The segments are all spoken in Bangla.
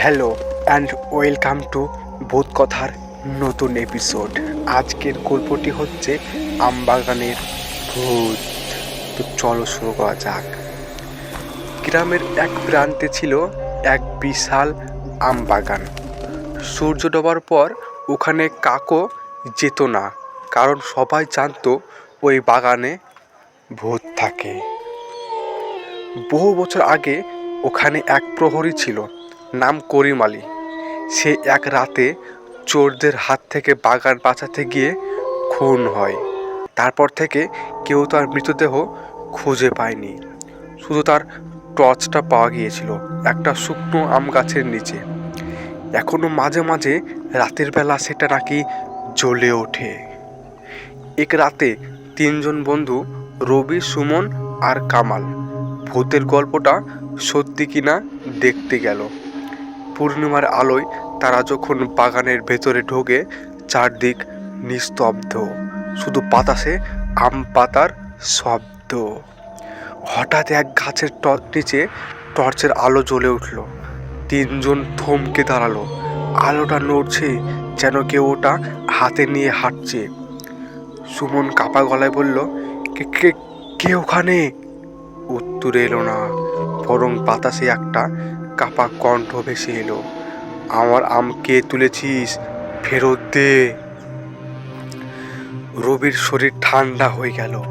হ্যালো অ্যান্ড ওয়েলকাম টু ভূত কথার নতুন এপিসোড আজকের গল্পটি হচ্ছে আমবাগানের ভূত। তো চলো শুরু করা যাক। গ্রামের এক প্রান্তে ছিল এক বিশাল আমবাগান। সূর্য ডোবার পর ওখানে কাকও যেত না, কারণ সবাই জানতো ওই বাগানে ভূত থাকে। বহু বছর আগে ওখানে এক প্রহরী ছিল নাম করিম আলী। সে এক রাতে চোরদের হাত থেকে বাগান বাঁচাতে গিয়ে খুন হয়। তারপর থেকে কেউ তার মৃতদেহ খুঁজে পায়নি। শুধু তার টর্চটা পাওয়া গিয়েছিল, একটা শুকনো আম গাছের নিচে। এখনও মাঝে মাঝে রাতের বেলা সেটা নাকি জ্বলে ওঠে। এক রাতে তিনজন বন্ধু, রবি, সুমন আর কামাল, ভূতের গল্পটা সত্যি কিনা দেখতে গেল। পূর্ণিমার আলোয় তারা যখন বাগানের ভেতরে ঢোকে, চারদিক নিস্তব্ধ। শুধু বাতাসে আম পাতার শব্দ। হঠাৎ এক গাছের নিচে টর্চের আলো জ্বলে উঠল। তিনজন থমকে দাঁড়াল। আলোটা নড়ছে যেন কেউ ওটা হাতে নিয়ে হাঁটছে। সুমন কাপা গলায় বলল, কে কে কে ওখানে? উত্তর এলো না। বরং বাতাসে একটা কাপা কণ্ঠ ভেসে এলো। আমার আম কে তুলেছিস? ফেরত দে। রবির শরীর ঠান্ডা হয়ে গেল।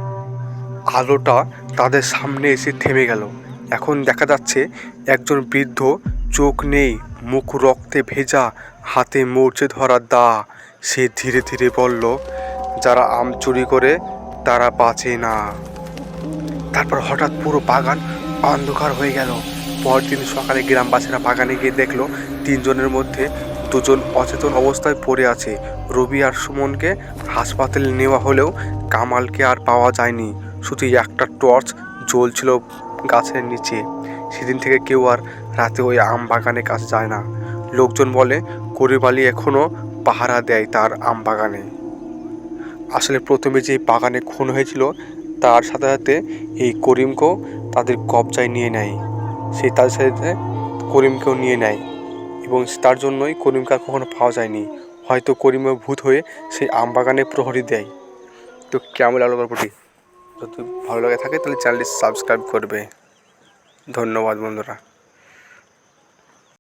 আলোটা তাদের সামনে এসে থেমে গেল। এখন দেখা যাচ্ছে একজন বৃদ্ধ চোখ নেই, মুখ রক্তে ভেজা, হাতে মরচে ধরা দা। সে ধীরে ধীরে বলল, যারা আম চুরি করে, তারা বাঁচে না। তারপর হঠাৎ পুরো বাগান অন্ধকার হয়ে গেল। পরদিন সকালে গ্রামবাসীরা বাগানে গিয়ে দেখল, তিনজনের মধ্যে দুজন অচেতন অবস্থায় পড়ে আছে। রবি আর সুমনকে হাসপাতালে নেওয়া হলেও কামালকে আর পাওয়া যায়নি। শুধু একটা টর্চ জ্বলছিল গাছের নিচে। সেদিন থেকে কেউ আর রাতে ওই আম বাগানে কাছে যায় না। লোকজন বলে করিমালি এখনও পাহারা দেয় তার আম বাগানে। আসলে প্রথমে যে বাগানে খুন হয়েছিল, তার সাথে সাথে এই করিমকেও তাদের কবজায় নিয়ে নেয়। সে তার সাথে করিমকেও নিয়ে নেয় এবং তার জন্যই করিমকে আর কখনো পাওয়া যায়নি। হয়তো করিমও ভূত হয়ে সেই আম বাগানে প্রহরী দেয়। তো কেমন লাগল গল্পটি? যদি ভালো লাগে থাকে তাহলে চ্যানেলটি সাবস্ক্রাইব করবে। ধন্যবাদ বন্ধুরা।